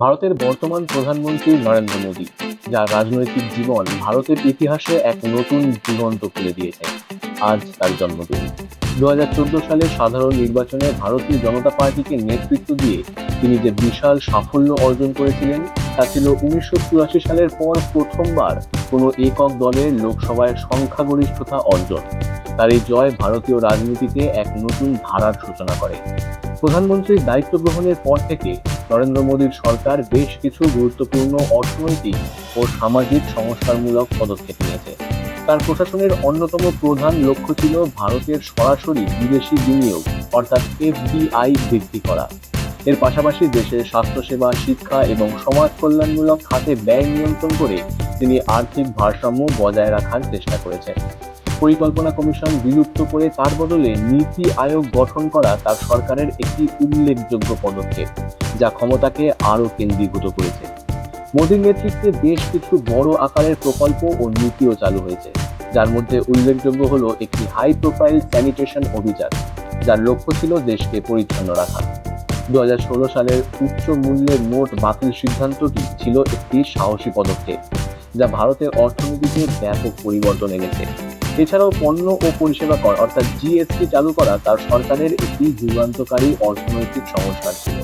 ভারতের বর্তমান প্রধানমন্ত্রী নরেন্দ্র মোদী, যার রাজনৈতিক জীবন ভারতের ইতিহাসে এক নতুন দিগন্ত খুলে দিয়েছে। আজ তার জন্মদিন। দু হাজার চোদ্দ সালের সাধারণ নির্বাচনে ভারতীয় জনতা পার্টিকে নেতৃত্ব দিয়ে তিনি যে বিশাল সাফল্য অর্জন করেছিলেন, তা ছিল উনিশশো চুরাশি সালের পর প্রথমবার কোনো একক দলের লোকসভায় সংখ্যাগরিষ্ঠতা অর্জন। তার এই জয় ভারতীয় রাজনীতিতে এক নতুন ধারার সূচনা করে। প্রধানমন্ত্রীর দায়িত্ব গ্রহণের পর থেকে নরেন্দ্র মোদীর সরকার বেশ কিছু গুরুত্বপূর্ণ অর্থনৈতিক ও সামাজিক সংস্কারমূলক পদক্ষেপ নিয়েছে। তার প্রশাসনের অন্যতম প্রধান লক্ষ্য ছিল ভারতের সরাসরি বিদেশি বিনিয়োগ, অর্থাৎ এফডিআই বৃদ্ধি করা। এর পাশাপাশি দেশের স্বাস্থ্যসেবা, শিক্ষা এবং সমাজ কল্যাণমূলক খাতে ব্যয় নিয়ন্ত্রণ করে তিনি আর্থিক ভারসাম্য বজায় রাখার চেষ্টা করেছেন। পরিকল্পনা কমিশন বিলুপ্ত করে তার বদলে নীতি আয়োগ গঠন করা তার সরকারের একটি উল্লেখযোগ্য পদক্ষেপ, যা ক্ষমতাকে আরও কেন্দ্রীভূত করেছে। মোদীর নেতৃত্বে বেশ কিছু বড় আকারের প্রকল্প ও নীতিও চালু হয়েছে, যার মধ্যে উল্লেখযোগ্য হল একটি হাই প্রোফাইল স্যানিটেশন অভিযান, যার লক্ষ্য ছিল দেশকে পরিচ্ছন্ন রাখা। দু হাজার ষোলো সালের উচ্চ মূল্যের নোট বাতিল সিদ্ধান্তটি ছিল একটি সাহসী পদক্ষেপ, যা ভারতের অর্থনীতিতে ব্যাপক পরিবর্তন এনেছে। এছাড়াও পণ্য ও পরিষেবা কর, অর্থাৎ জিএসটি চালু করা তার সরকারের একটি যুগান্তকারী অর্থনৈতিক সংস্কার ছিল।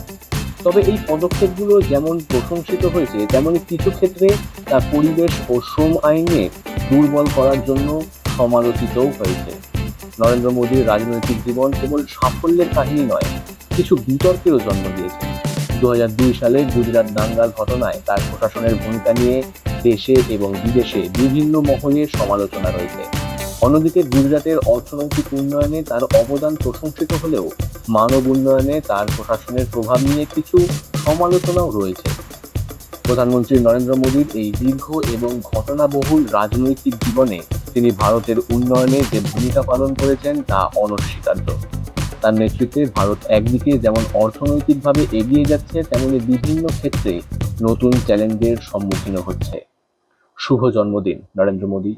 তবে এই পদক্ষেপগুলো যেমন প্রশংসিত হয়েছে, তেমনি কিছু ক্ষেত্রে তা পরিবেশ ও শ্রম আইনে দুর্বল করার জন্য সমালোচিতও হয়েছে। নরেন্দ্র মোদীর রাজনৈতিক জীবন কেবল সাফল্যের কাহিনী নয়, কিছু বিতর্কেরও জন্ম দিয়েছে। দু হাজার দুই সালে গুজরাট দাঙ্গার ঘটনায় তার প্রশাসনের ভূমিকা নিয়ে দেশে এবং বিদেশে বিভিন্ন মহলে সমালোচনা রয়েছে। অন্যদিকে গুজরাটের অর্থনৈতিক উন্নয়নে তার অবদান প্রশংসিত হলেও মানব উন্নয়নে তার প্রশাসনের প্রভাব নিয়ে কিছু সমালোচনাও রয়েছে। প্রধানমন্ত্রী নরেন্দ্র মোদীর এই দীর্ঘ এবং ঘটনাবহুল রাজনৈতিক জীবনে তিনি ভারতের উন্নয়নে যে ভূমিকা পালন করেছেন তা অনস্বীকার্য। তার নেতৃত্বে ভারত একদিকে যেমন অর্থনৈতিকভাবে এগিয়ে যাচ্ছে, তেমনি বিভিন্ন ক্ষেত্রে নতুন চ্যালেঞ্জের সম্মুখীন হচ্ছে। শুভ জন্মদিন, নরেন্দ্র মোদী।